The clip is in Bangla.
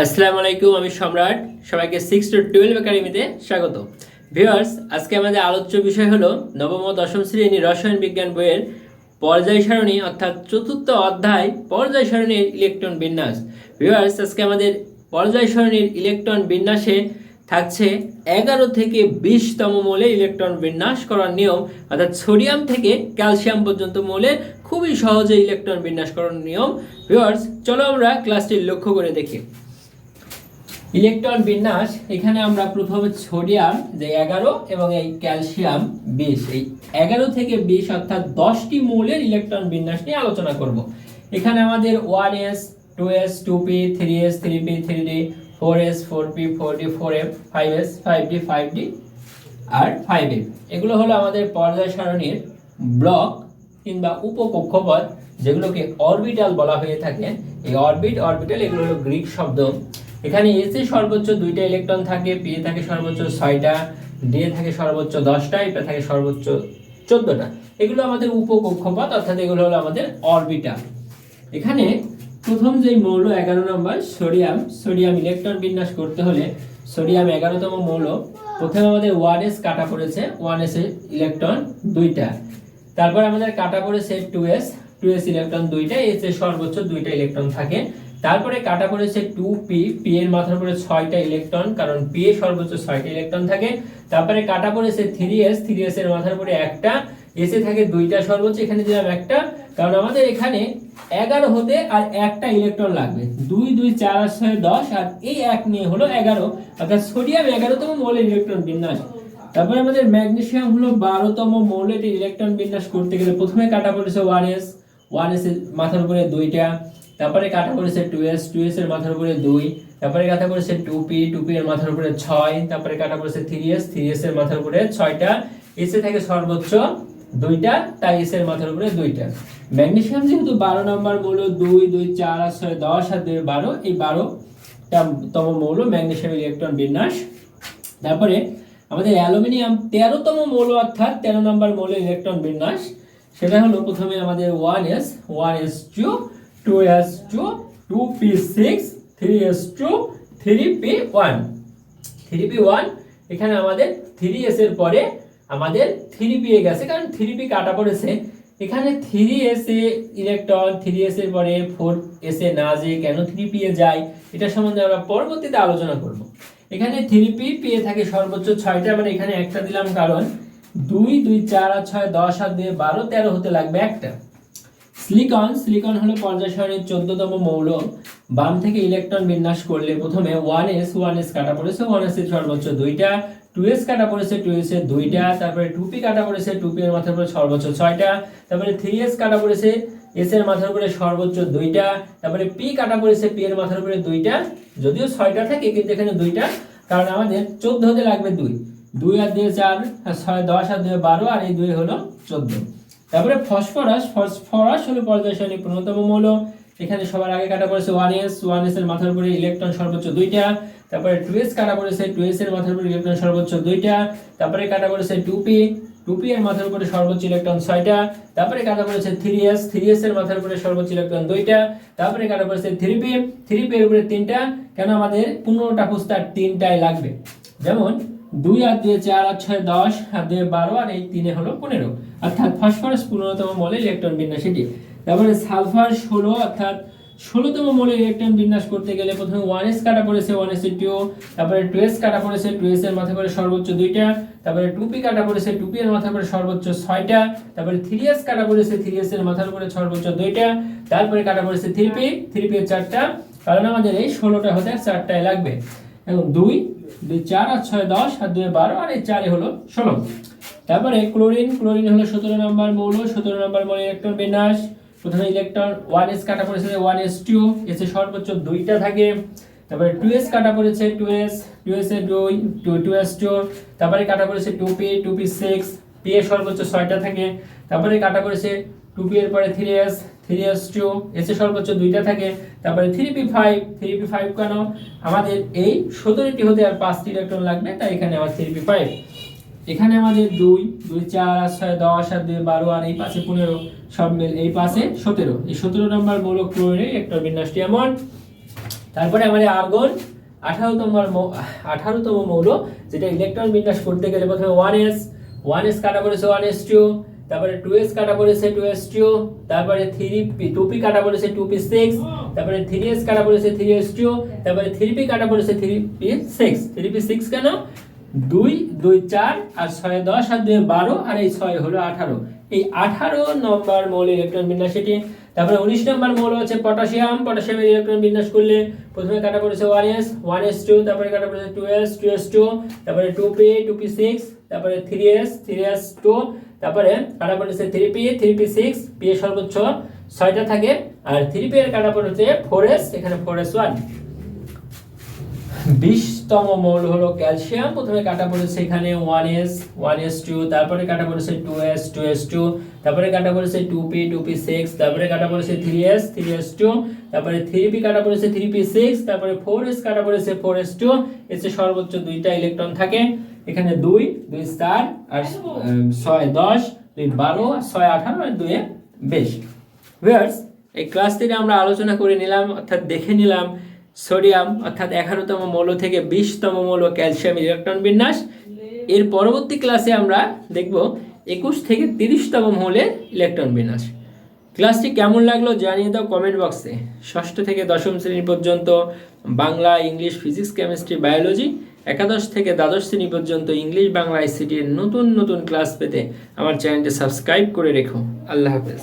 আসসালামু আলাইকুম, আমি সম্রাট। সবাইকে সিক্স টু টুয়েলভ একাডেমিতে স্বাগত। ভিউয়ার্স আজকে আমাদের আলোচ্য বিষয় হলো নবম ও দশম শ্রেণি রসায়ন বিজ্ঞান বইয়ের পর্যায় সারণী, অর্থাৎ চতুর্থ অধ্যায় পর্যায় সারণীর ইলেকট্রন বিন্যাস। ভিউয়ার্স আজকে আমাদের পর্যায় সারণীর ইলেকট্রন বিন্যাসে থাকছে এগারো থেকে বিশতম মৌলে ইলেকট্রন বিন্যাস করার নিয়ম, অর্থাৎ সোডিয়াম থেকে ক্যালসিয়াম পর্যন্ত মৌলে খুবই সহজে ইলেকট্রন বিন্যাস করার নিয়ম। ভিউয়ার্স চলো আমরা ক্লাসটি লক্ষ্য করে দেখি। ইলেকট্রন বিন্যাস, এখানে আমরা প্রথমে সোডিয়াম, যে এগারো, এবং এই ক্যালসিয়াম বিশ। এই এগারো থেকে বিশ অর্থাৎ দশটি মৌলের ইলেকট্রন বিন্যাস নিয়ে আলোচনা করব। এখানে আমাদের one S, two S, two P, three S, three P, three D, four S, four P, four D, four F five S, five D five D, আর ফাইভ এফ এগুলো হলো আমাদের পর্যায় সারণীর ব্লক কিংবা উপকক্ষপথ, যেগুলোকে অরবিটাল বলা হয়ে থাকে। এই অরবিট, অরবিটাল, এগুলো হলো গ্রিক শব্দ। এখানে এসে সর্বোচ্চ দুইটা ইলেকট্রন থাকে পি থাকে সর্বোচ্চ ছয়টা ডি থাকে সর্বোচ্চ দশটা এফে থাকে সর্বোচ্চ চোদ্দটা। এগুলো আমাদের উপকক্ষপথ, অর্থাৎ এগুলো হলো আমাদের অরবিটাল এখানে প্রথম যে মৌল এগারো নম্বর সোডিয়াম সোডিয়াম ইলেকট্রন বিন্যাস করতে হলে সোডিয়াম এগারোতম মৌল, প্রথমে আমাদের ওয়ান এস কাটা পড়েছে ওয়ান এস ইলেকট্রন দুইটা। তারপর আমাদের কাটা পড়েছে two S two S electron দুইটা এস এর সর্বোচ্চ দুইটা ইলেকট্রন থাকে। তারপরে কাটা পড়েছে টু পি পি এর মাথার উপরে ছয়টা ইলেকট্রন কারণ পি এর সর্বোচ্চ ছয়টা ইলেকট্রন থাকে। তারপরে কাটা পড়েছে থ্রি এস থ্রি এস এর মাথার উপরে একটা এসে থাকে দুইটা সর্বোচ্চ, এখানে দিলাম একটা। কারণ আমাদের এখানে এগারো হতে আর একটা ইলেকট্রন লাগবে। দুই দুই, চার আর ছয়, দশ, আর এই এক নিয়ে হলো এগারো। অর্থাৎ সোডিয়াম এগারোতম মৌলের ইলেকট্রন বিন্যাস। তারপরে আমাদের ম্যাগনেসিয়াম হলো বারোতম মৌলের ইলেকট্রন বিন্যাস করতে গেলে প্রথমে কাটা পড়েছে ওয়ান এস এর মাথার উপরে দুইটা তারপরে কাটা করেছে টু এস টু এস এর মাথার উপরে দুই, তারপরে কাটা করেছে টু পি টু পি এর মাথার উপরে ছয়, তারপরে কাটা করেছে থ্রি এস থ্রি এস এর মাথার উপরে ছয়টা এসে থাকে সর্বোচ্চ দুইটা, তাই এস এর মাথার উপরে দুইটা। ম্যাগনেসিয়াম যেহেতু বারো নম্বর মৌল, দুই দুই, চার আর ছয়, দশ আর দুই, বারো, এই বারো তম মৌল ম্যাগনেসিয়াম ইলেকট্রন বিন্যাস। তারপরে আমাদের অ্যালুমিনিয়াম তেরোতম মৌল অর্থাৎ তেরো নম্বর মৌল ইলেকট্রন বিন্যাস, সেটা হলো প্রথমে আমাদের one S one S two two S two two P six three S two three P one three P one এখানে আমাদের থ্রি এর পরে আমাদের থ্রি পি এ গেছে, কারণ থ্রি পি কাটা পড়েছে। এখানে থ্রি এস এ ইলেকট্রন থ্রি এস এর পরে ফোর এ না যে কেন থ্রি পি এ যায়, এটা সম্বন্ধে আমরা পরবর্তীতে আলোচনা করব। এখানে থ্রি পি পি এ থাকে সর্বোচ্চ ছয়টা মানে এখানে একটা দিলাম কারণ দুই দুই, চার আর ছয়, দশ আর দুই বারো, তেরো হতে লাগবে একটা। সিলিকন সিলিকন হলো পর্যায় সারণীর চোদ্দতম মৌল। বাম থেকে ইলেকট্রন বিন্যাস করলে প্রথমে ওয়ান এস ওয়ান এস কাটা পড়েছে, ওয়ান এস সর্বোচ্চ দুইটা, টু এস কাটা পড়েছে, টু এস এর দুইটা, তারপরে টু পি কাটা পড়েছে, টু পি এর মাথার উপরে সর্বোচ্চ ছয়টা, তারপরে থ্রি এস কাটা পড়েছে, এস এর মাথার উপরে সর্বোচ্চ দুইটা, তারপরে পি কাটা পড়েছে, পি এর মাথার উপরে দুইটা, যদিও ছয়টা থাকে, কিন্তু এখানে দুইটা, কারণ আমাদের চোদ্দ হতে লাগবে দুই। দুই আর দুই চার ছয় দশ আর দুই বারো, আর এই দুই হলো চোদ্দ। তারপরে ফসফরাস ফসফরাস হলো পর্যায় সারণী পূর্ণতম মৌল। এখানে সবার আগে কাটা পড়েছে ওয়ান এস ওয়ান এস এর মাথার উপরে ইলেকট্রন সর্বোচ্চ দুইটা। তারপরে টু এস কাটা পড়েছে টু এস এর মাথার উপরে ইলেকট্রন সর্বোচ্চ দুইটা। তারপরে কাটা পড়েছে টু পি টু পি এর মাথার উপরে সর্বোচ্চ ইলেকট্রন ছয়টা। তারপরে কাটা পড়েছে থ্রি এস থ্রি এস এর মাথার উপরে সর্বোচ্চ ইলেকট্রন দুইটা। তারপরে কাটা পড়েছে থ্রি পি থ্রি পি এর উপরে তিনটা। কেন আমাদের পনেরোটা পুস্তার তিনটাই লাগবে? যেমন দুই আর দুই চার আর ছয় দশ, আর দুই বারো, আর এই তিনে হলো পনেরো। অর্থাৎ ফসফরাস পনেরোতম মলে ইলেকট্রন বিন্যাস এটি তারপরে সালফার ষোলো, অর্থাৎ ষোলোতম মলে ইলেকট্রন বিন্যাস করতে গেলে প্রথমে ওয়ান এস কাটা পড়েছে ওয়ান এস টু তারপরে টু এস কাটা পড়েছে টু এস এর মাথা করে সর্বোচ্চ দুইটা, তারপরে টু পি কাটা পড়েছে টু পি এর মাথা করে সর্বোচ্চ ছয়টা, তারপরে থ্রি এস কাটা পড়েছে থ্রি এস এর মাথার উপরে সর্বোচ্চ দুইটা, তারপরে কাটা পড়েছে থ্রি পি থ্রি পি এর চারটা। কারণ আমাদের এই ষোলোটা হতে চারটায় লাগবে। এবং দুই দুই চার আর ছয় দশ, আর দুই বারো, আর এই চারে হলো ষোলো। তারপরে ক্লোরিন ক্লোরিন হলো সতেরো নম্বর মৌল, সতেরো নম্বর মৌল ইলেকট্রন বিন্যাস। প্রথমে ইলেকট্রন ওয়ান এস কাটা পড়েছে ওয়ান এস টু এসে সর্বোচ্চ দুইটা থাকে। তারপরে টু এস কাটা পড়েছে টু এস টু এস এ দুই টু টু এস টু তারপরে কাটা পড়েছে two P two P six P এ সর্বোচ্চ ছয়টা থাকে। তারপরে কাটা পড়েছে টু পি এর পরে three S three S two এসে সর্বোচ্চ দুইটা থাকে। তারপরে three P five three P five কেন? আমাদের এই সতেরোটি হতে আর পাঁচটি ইলেকট্রন লাগবে, তাই এখানে আমার থ্রি পি ফাইভ এখানে আমাদের দুই দুই, চার ছয়, দশ আর দুই, বারো, আর এই পাশে পনেরো, সব মিল, এই পাশে সতেরো। এই সতেরো নম্বর মৌল ক্লোরিনের ইলেকট্রন বিন্যাসটি এমন। তারপরে আমাদের আর্গন আঠারোতম আঠারোতম মৌল, যেটা ইলেকট্রন বিন্যাস করতে গেলে প্রথমে ওয়ান এস ওয়ান এস কাটা পড়েছে ওয়ান এস টু তারপরে টু এস কাটা পড়েছে টু এস টু তারপরে থ্রি পি টু পি কাটা পড়েছে টু পি সিক্স তারপরে থ্রি এস কাটা পড়েছে থ্রি এস টু তারপরে থ্রি পি কাটা পড়েছে three P six three P six কেন? দুই দুই চার, আর ছয় দশ, আর দুই বারো, আর এই ছয় হলো আঠারো। এই আঠারো নম্বর মৌল ইলেকট্রন বিন্যাস এটি তারপরে উনিশ নম্বর মৌল হচ্ছে পটাশিয়াম। পটাশিয়ামের ইলেকট্রন বিন্যাস করলে প্রথমে কাটা পড়েছে one S one S two তারপরে কাটা পড়েছে two S two S two তারপরে two P two P six তারপরে three S three S two তারপরে কাটা পড়েছে three P three P six P এর সর্বোচ্চ ছয়টা থাকে, আর থ্রি পি এর কাটা পড়েছে ফোর এস এখানে ফোর এস ওয়ান বিশতম মৌল হলো ক্যালসিয়াম। প্রথমে কাটা পড়েছে এখানে one S one S two তারপরে কাটা পড়েছে two S two S two তারপরে কাটা পড়েছে two P two P six তারপরে কাটা পড়েছে three S three S two তারপরে থ্রি পি কাটা পড়েছে থ্রি পি সিক্স তারপরে ফোর এস কাটা পড়েছে ফোর এস টু এসে সর্বোচ্চ দুইটা ইলেকট্রন থাকে। এখানে দুই দুই চার আর ছয় দশ দুই বারো ছয় আঠারো আর দুয়ে বিশ। ভিউয়ার্স এই ক্লাস থেকে আমরা আলোচনা করে নিলাম অর্থাৎ দেখে নিলাম সোডিয়াম, অর্থাৎ এগারোতম মৌল থেকে বিশতম মৌল ক্যালসিয়াম ইলেকট্রন বিন্যাস। এর পরবর্তী ক্লাসে আমরা দেখব একুশ থেকে তিরিশতম মৌলের ইলেকট্রন বিন্যাস। ক্লাসটি কেমন লাগল জানিয়ে দাও কমেন্ট বক্সে। ষষ্ঠ থেকে দশম শ্রেণি পর্যন্ত Bangla, English, physics, chemistry, biology, একাদশ থেকে দ্বাদশ শ্রেণি পর্যন্ত ইংলিশ, বাংলা, আইসিটির নতুন নতুন ক্লাস পেতে আমার চ্যানেলটি সাবস্ক্রাইব করে রেখো। আল্লাহ হাফেজ।